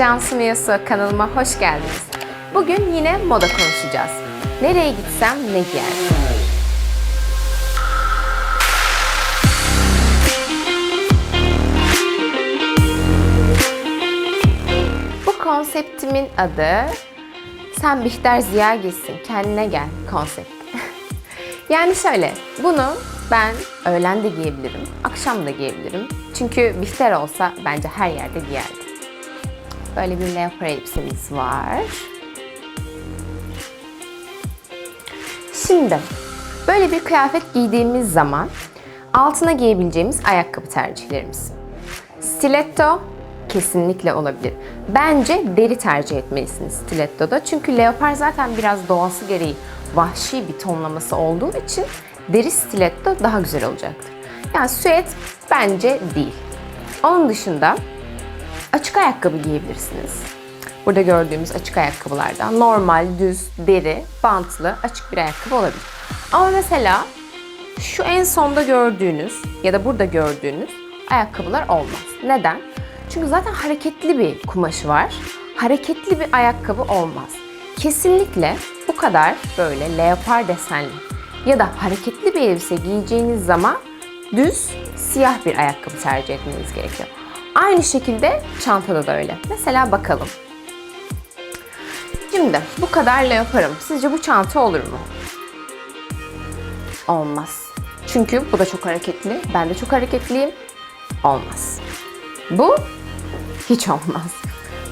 Cansu Miyasu. Kanalıma hoş geldiniz. Bugün yine moda konuşacağız. Nereye gitsem ne giyerdim? Bu konseptimin adı Sen Bihter Ziya gitsin, kendine gel konsepti. yani şöyle, bunu ben öğlen de giyebilirim, akşam da giyebilirim. Çünkü Bihter olsa bence her yerde giyerdim. Böyle bir leopar elbisemiz var. Şimdi böyle bir kıyafet giydiğimiz zaman altına giyebileceğimiz ayakkabı tercihlerimiz. Stiletto kesinlikle olabilir. Bence deri tercih etmelisiniz stilettoda. Çünkü leopar zaten biraz doğası gereği vahşi bir tonlaması olduğu için deri stiletto daha güzel olacaktır. Yani süet bence değil. Onun dışında açık ayakkabı giyebilirsiniz. Burada gördüğümüz açık ayakkabılardan normal, düz, deri, bantlı açık bir ayakkabı olabilir. Ama mesela şu en sonda gördüğünüz ya da burada gördüğünüz ayakkabılar olmaz. Neden? Çünkü zaten hareketli bir kumaşı var. Hareketli bir ayakkabı olmaz. Kesinlikle bu kadar böyle leopar desenli ya da hareketli bir elbise giyeceğiniz zaman düz siyah bir ayakkabı tercih etmeniz gerekiyor. Aynı şekilde çantada da öyle. Mesela bakalım. Şimdi bu kadar leoparım. Sizce bu çanta olur mu? Olmaz. Çünkü bu da çok hareketli. Ben de çok hareketliyim. Olmaz. Bu hiç olmaz.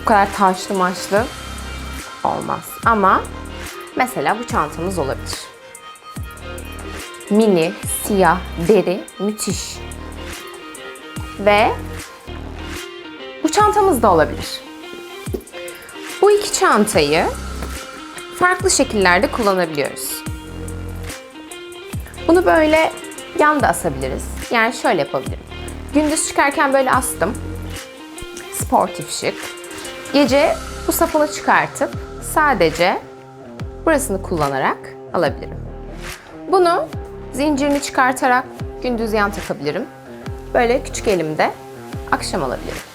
Bu kadar taşlı maçlı olmaz. Ama mesela bu çantamız olabilir. Mini, siyah, deri, müthiş. Ve bu çantamız da olabilir. Bu iki çantayı farklı şekillerde kullanabiliyoruz. Bunu böyle yanda asabiliriz. Yani şöyle yapabilirim. Gündüz çıkarken böyle astım. Sportif şık. Gece bu sapını çıkartıp sadece burasını kullanarak alabilirim. Bunu zincirini çıkartarak gündüz yan takabilirim. Böyle küçük elimde akşam alabilirim.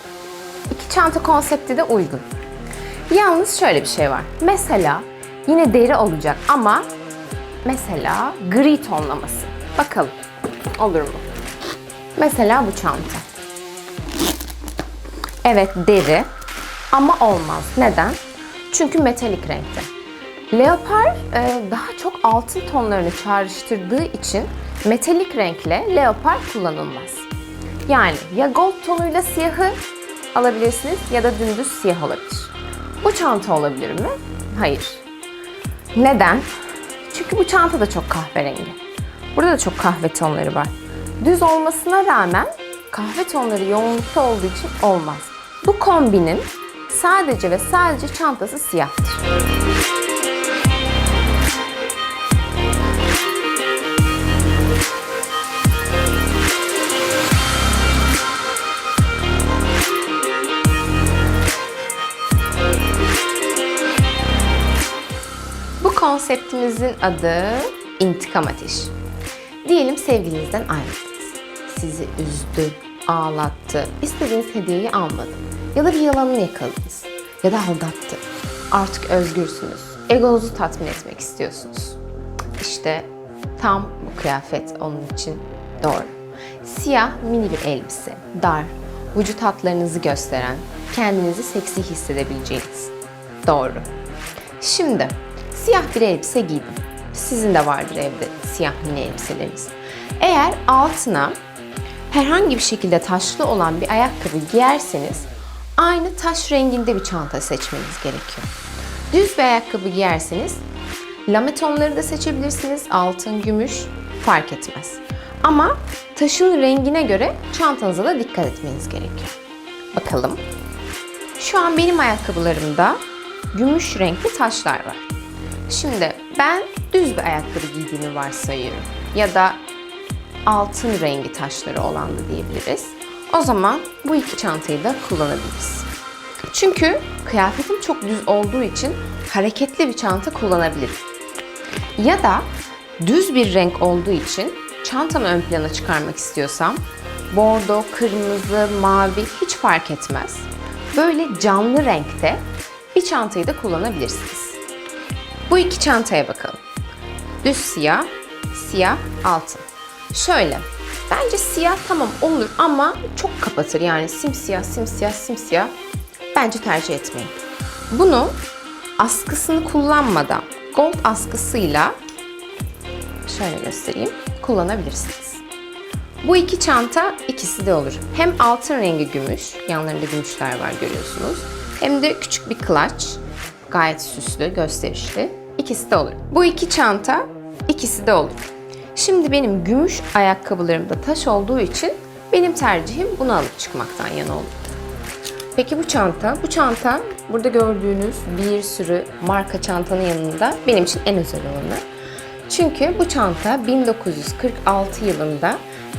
Çanta konsepti de uygun. Yalnız şöyle bir şey var. Mesela yine deri olacak ama mesela gri tonlaması. Bakalım olur mu? Mesela bu çanta. Evet deri ama olmaz. Neden? Çünkü metalik renkte. Leopar e, daha çok altın tonlarını çağrıştırdığı için metalik renkle leopar kullanılmaz. Yani ya gold tonuyla siyahı alabilirsiniz ya da dümdüz siyah olabilir. Bu çanta olabilir mi? Hayır. Neden? Çünkü bu çanta da çok kahverengi. Burada da çok kahve tonları var. Düz olmasına rağmen kahve tonları yoğunlukta olduğu için olmaz. Bu kombinin sadece ve sadece çantası siyahtır. Konseptimizin adı intikam ateşi. Diyelim sevgilinizden ayrıldınız. Sizi üzdü, ağlattı, istediğiniz hediyeyi almadı. Ya da bir yalanını yakaladınız. Ya da aldattı. Artık özgürsünüz. Egonuzu tatmin etmek istiyorsunuz. İşte tam bu kıyafet onun için doğru. Siyah mini bir elbise, dar, vücut hatlarınızı gösteren, kendinizi seksi hissedebileceğiniz. Doğru. Şimdi siyah bir elbise giydim. Sizin de vardır evde siyah mini elbiseleriniz. Eğer altına herhangi bir şekilde taşlı olan bir ayakkabı giyerseniz aynı taş renginde bir çanta seçmeniz gerekiyor. Düz bir ayakkabı giyerseniz lame tonları da seçebilirsiniz. Altın, gümüş fark etmez. Ama taşın rengine göre çantanıza da dikkat etmeniz gerekiyor. Bakalım. Şu an benim ayakkabılarımda gümüş renkli taşlar var. Şimdi ben düz bir ayakkabı giydiğimi varsayıyorum. Ya da altın rengi taşları olan da diyebiliriz. O zaman bu iki çantayı da kullanabiliriz. Çünkü kıyafetim çok düz olduğu için hareketli bir çanta kullanabilirim. Ya da düz bir renk olduğu için çantamı ön plana çıkarmak istiyorsam bordo, kırmızı, mavi hiç fark etmez. böyle canlı renkte bir çantayı da kullanabilirsiniz. Bu iki çantaya bakalım. Düz siyah, siyah altın. Şöyle, bence siyah tamam olur ama çok kapatır yani simsiyah, simsiyah, simsiyah. Bence tercih etmeyin. Bunu askısını kullanmadan gold askısıyla şöyle göstereyim kullanabilirsiniz. Bu iki çanta ikisi de olur. Hem altın rengi gümüş, yanlarında gümüşler var görüyorsunuz. Hem de küçük bir clutch. Gayet süslü, gösterişli. İkisi de olur. Bu iki çanta ikisi de olur. Şimdi benim gümüş ayakkabılarımda taş olduğu için benim tercihim bunu alıp çıkmaktan yana olur. Peki bu çanta? Bu çanta burada gördüğünüz bir sürü marka çantanın yanında benim için en özel olanı. Çünkü bu çanta 1946 yılında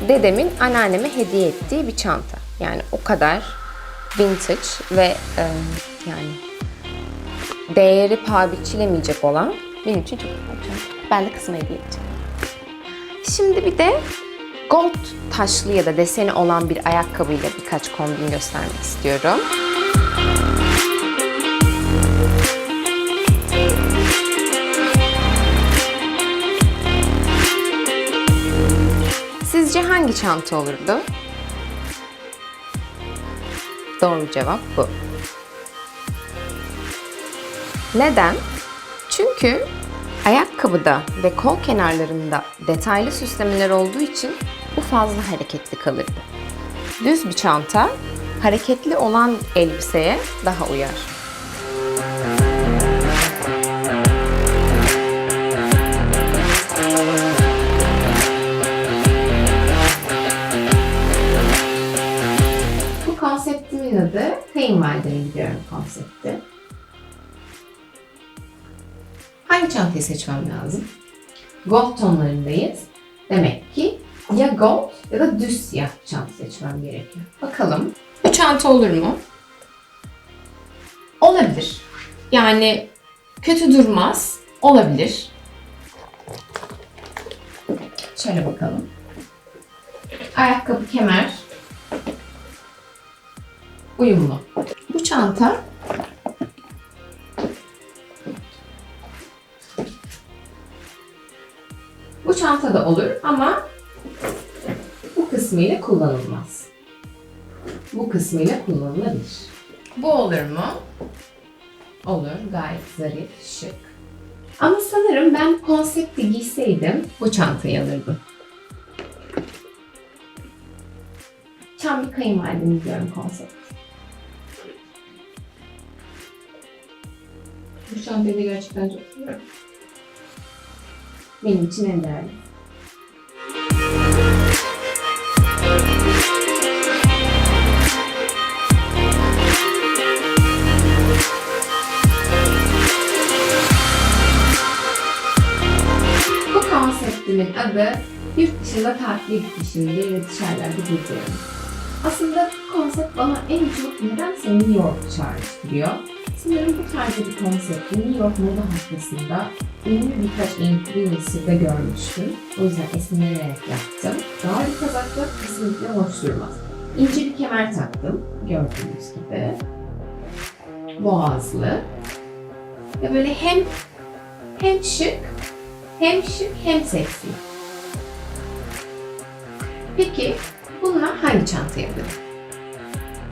dedemin anneanneme hediye ettiği bir çanta. Yani o kadar vintage ve e, yani değeri paha biçilemeyecek olan benim için çok güzel. Ben de kızıma hediye edeceğim. Şimdi bir de gold taşlı ya da deseni olan bir ayakkabıyla birkaç kombin göstermek istiyorum. Sizce hangi çanta olurdu? Doğru cevap bu. Neden? Çünkü ayakkabıda ve kol kenarlarında detaylı süslemeler olduğu için bu fazla hareketli kalırdı. Düz bir çanta hareketli olan elbiseye daha uyar. Bu konseptimin adı Kayınvalideme gidiyorum konsepti. Hangi çantayı seçmem lazım? Gold tonlarındayız. Demek ki ya gold ya da düz siyah çanta seçmem gerekiyor. Bakalım. Bu çanta olur mu? Olabilir. Yani kötü durmaz. Olabilir. Şöyle bakalım. Ayakkabı, kemer. Uyumlu. Bu çanta Bu çanta da olur ama bu kısmıyla kullanılmaz. Bu kısmıyla kullanılabilir. Bu olur mu? Olur. Gayet zarif, şık. Ama sanırım ben konsepti giyseydim bu çantayı alırdım. Tam bir kayınvalidem diyorum konsept. Bu çantayı da gerçekten çok seviyorum. Benim için en değerli. Bu konseptimin adı yurt dışında tatile gitmişimdir ve dışarılarda geziyorum. Aslında konsept bana en çok nedense New York çağrıştırıyor. Sanırım bu tarzda bir konsepti New York Moda Haftası'nda ünlü birkaç influencer'da görmüştüm. O yüzden esinlenerek yaptım. Daha bir kazakla kesinlikle hoş durmaz. İnce bir kemer taktım gördüğünüz gibi. Boğazlı. Ve böyle hem hem şık hem şık hem seksi. Peki bununla hangi çantayı alırım?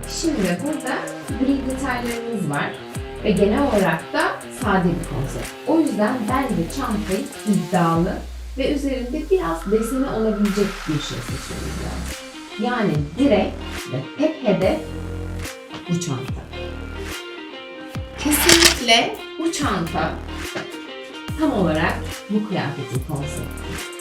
Şimdi burada gri detaylarımız var ve genel olarak da sade bir konsept. O yüzden bence çantayı iddialı ve üzerinde biraz deseni olabilecek bir şey seçmemiz lazım. Yani direkt ve tek hedef bu çanta. Kesinlikle bu çanta tam olarak bu kıyafetin konsepti.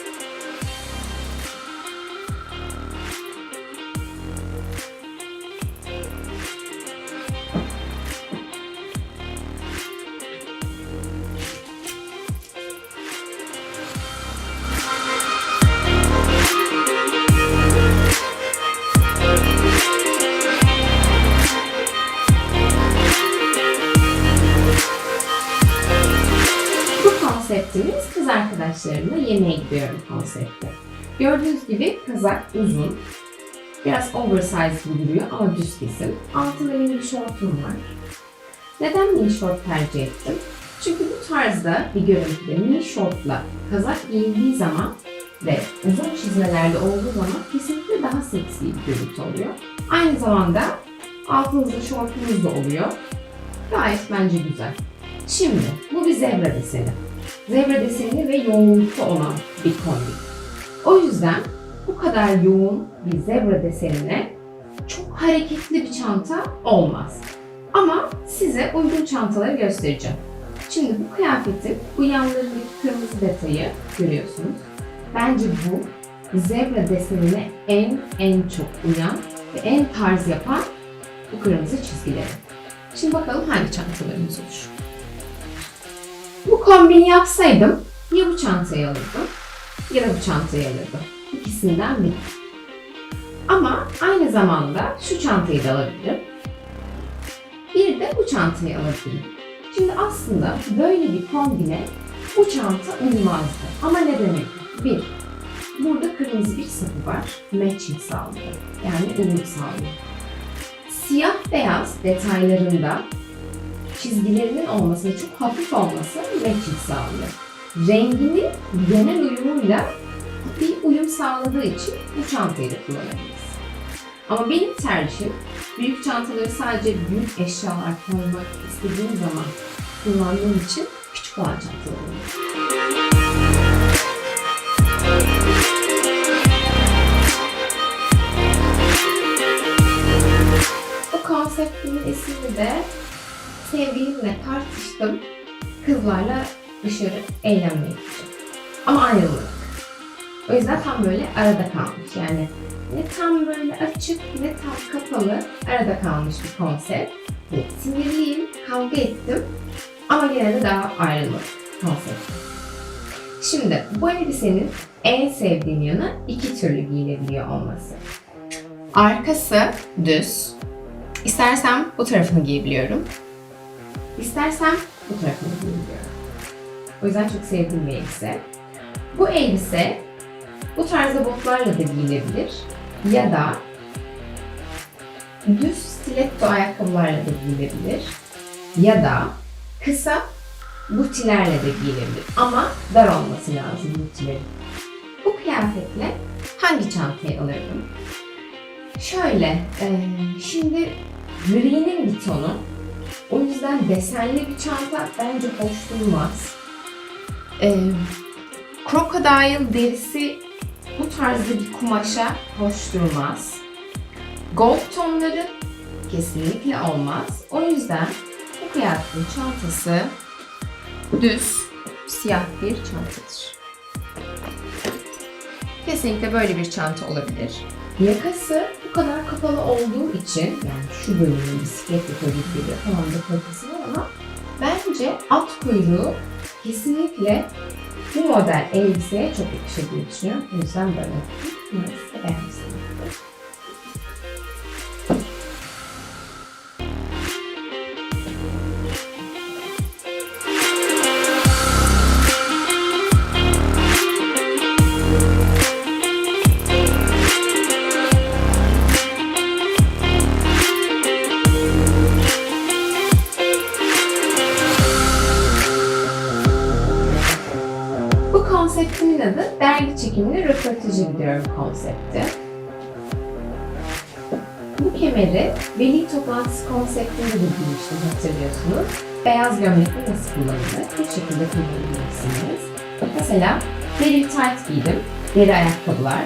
Arkadaşlarımla yemeğe gidiyorum konsepti. Gördüğünüz gibi kazak uzun. Biraz oversize gibi duruyor ama düz kesim. Altında mini bir şortum var. Neden mini şort tercih ettim? Çünkü bu tarzda bir görüntüde mini şortla kazak giyildiği zaman ve uzun çizmelerde olduğu zaman kesinlikle daha seksi bir görüntü oluyor. Aynı zamanda altınızda şortunuz da oluyor. Gayet bence güzel. Şimdi bu bir zebra deseni. Zebra deseni ve yoğunlukta olan bir kombi. O yüzden bu kadar yoğun bir zebra desenine çok hareketli bir çanta olmaz. Ama size uygun çantaları göstereceğim. Şimdi bu kıyafetin bu kırmızı detayı görüyorsunuz. Bence bu zebra desenine en en çok uyan ve en tarz yapan bu kırmızı çizgileri. Şimdi bakalım hangi çantalarımız olur. Bu kombini yapsaydım ya bu çantayı alırdım ya da bu çantayı alırdım. İkisinden biri. Ama aynı zamanda şu çantayı da alabilirim. Bir de bu çantayı alabilirim. Şimdi aslında böyle bir kombine bu çanta uymazdı. Ama ne demek? Bir, burada kırmızı bir sapı var. Matching sağlıyor. Yani uyum sağlıyor. Siyah beyaz detaylarında çizgilerinin olması çok hafif olması matching sağlıyor. Renginin genel uyumuyla bir uyum sağladığı için bu çantayı da kullanabiliriz. Ama benim tercihim büyük çantaları sadece büyük eşyalar koymak istediğim zaman kullandığım için küçük olan çantalar oluyor. Bu konseptimin ismini de sevgilimle tartıştım. Kızlarla dışarı eğlenmeye gideceğim. Ama ayrılmadık. O yüzden tam böyle arada kalmış. Yani ne tam böyle açık ne tam kapalı arada kalmış bir konsept. Evet, sinirliyim, kavga ettim ama yine de daha ayrılmadık konsept. Şimdi bu elbisenin en sevdiğim yanı iki türlü giyilebiliyor olması. Arkası düz. İstersem bu tarafını giyebiliyorum. İstersem bu tarafını giyebiliyorum. O yüzden çok sevdiğim bir elbise. Bu elbise bu tarzda botlarla da giyilebilir ya da düz stiletto ayakkabılarla da giyilebilir ya da kısa butilerle de giyilebilir ama dar olması lazım butilerin. Bu kıyafetle hangi çantayı alırdım? Şöyle, e, şimdi gri'nin bir tonu. O yüzden desenli bir çanta bence hoş durmaz. E, crocodile derisi bu tarzda bir kumaşa hoş durmaz. Gold tonları kesinlikle olmaz. O yüzden bu kıyafetin çantası düz siyah bir çantadır. Kesinlikle böyle bir çanta olabilir. Yakası bu kadar kapalı olduğu için yani şu bölümün bisikletle tabii tamam da kalitesi var ama bence at kuyruğu kesinlikle bu model elbiseye çok yakışır diye düşünüyorum. O yüzden böyle. Umarım siz de röportajı gidiyorum konsepti. Bu kemeri veli toplantısı konseptinde de giymiştim hatırlıyorsunuz. Beyaz gömlekle nasıl kullanılır? Bu şekilde kullanabilirsiniz. Mesela deri tayt giydim. Deri ayakkabılar.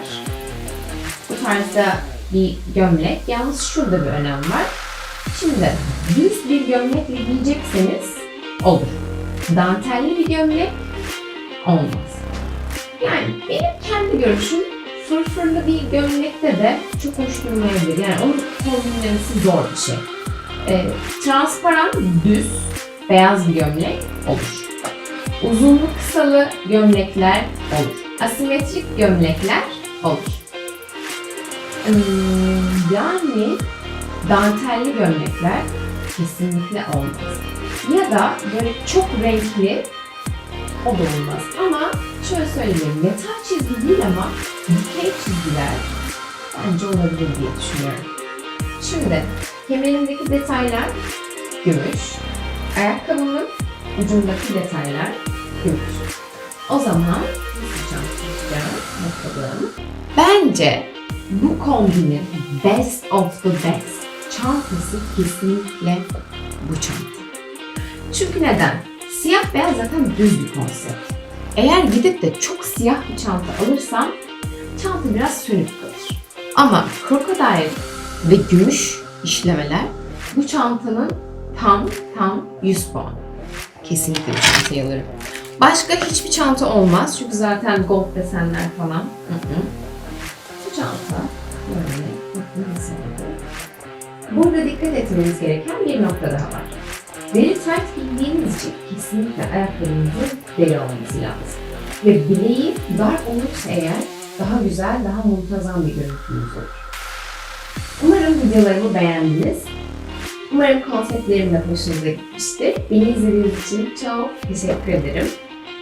Bu tarzda bir gömlek. Yalnız şurada bir önem var. Şimdi düz bir gömlekle giyecekseniz olur. Dantelli bir gömlek olmaz. Yani benim kendi görüşüm fırfırlı bir gömlekte de çok hoş durmayabilir. Yani onun kombinlemesi zor bir şey. Ee, transparan, düz, beyaz bir gömlek olur. Uzunlu kısalı gömlekler olur. Asimetrik gömlekler olur. Hmm, yani dantelli gömlekler kesinlikle olmaz. Ya da böyle çok renkli o da olmaz. Ama şöyle söyleyeyim, metal çizgi değil ama dikey çizgiler bence olabilir diye düşünüyorum. Şimdi kemerindeki detaylar gümüş. Ayakkabımın ucundaki detaylar gümüş. O zaman çanta yapacağım? Bakalım. Bence bu kombinin best of the best çantası kesinlikle bu çanta. Çünkü neden? Siyah beyaz zaten düz bir konsept. Eğer gidip de çok siyah bir çanta alırsam çanta biraz sönük kalır. Ama krokodil ve gümüş işlemeler bu çantanın tam tam 100 puan. Kesinlikle bu çantayı alırım. Başka hiçbir çanta olmaz çünkü zaten gold desenler falan. Hı hı. Bu çanta böyle. Burada dikkat etmeniz gereken bir nokta daha var. Deri tight giydiğiniz için kesinlikle ayakkabınızın deri olması lazım. Ve bileği dar olursa eğer daha güzel, daha muntazam bir görüntünüz olur. Umarım videolarımı beğendiniz. Umarım konseptlerim de hoşunuza gitmiştir. Beni izlediğiniz için çok teşekkür ederim.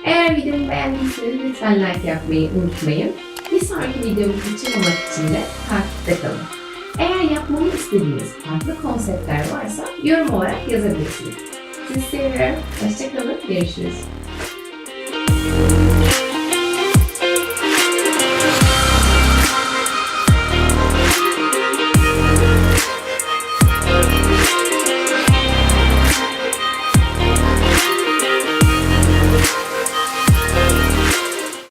Eğer videomu beğendiyseniz lütfen like yapmayı unutmayın. Bir sonraki videomuz için olmak için de takipte kalın. Eğer yapmamı istediğiniz farklı konseptler varsa yorum olarak yazabilirsiniz. Sizi seviyorum. Hoşçakalın. Görüşürüz.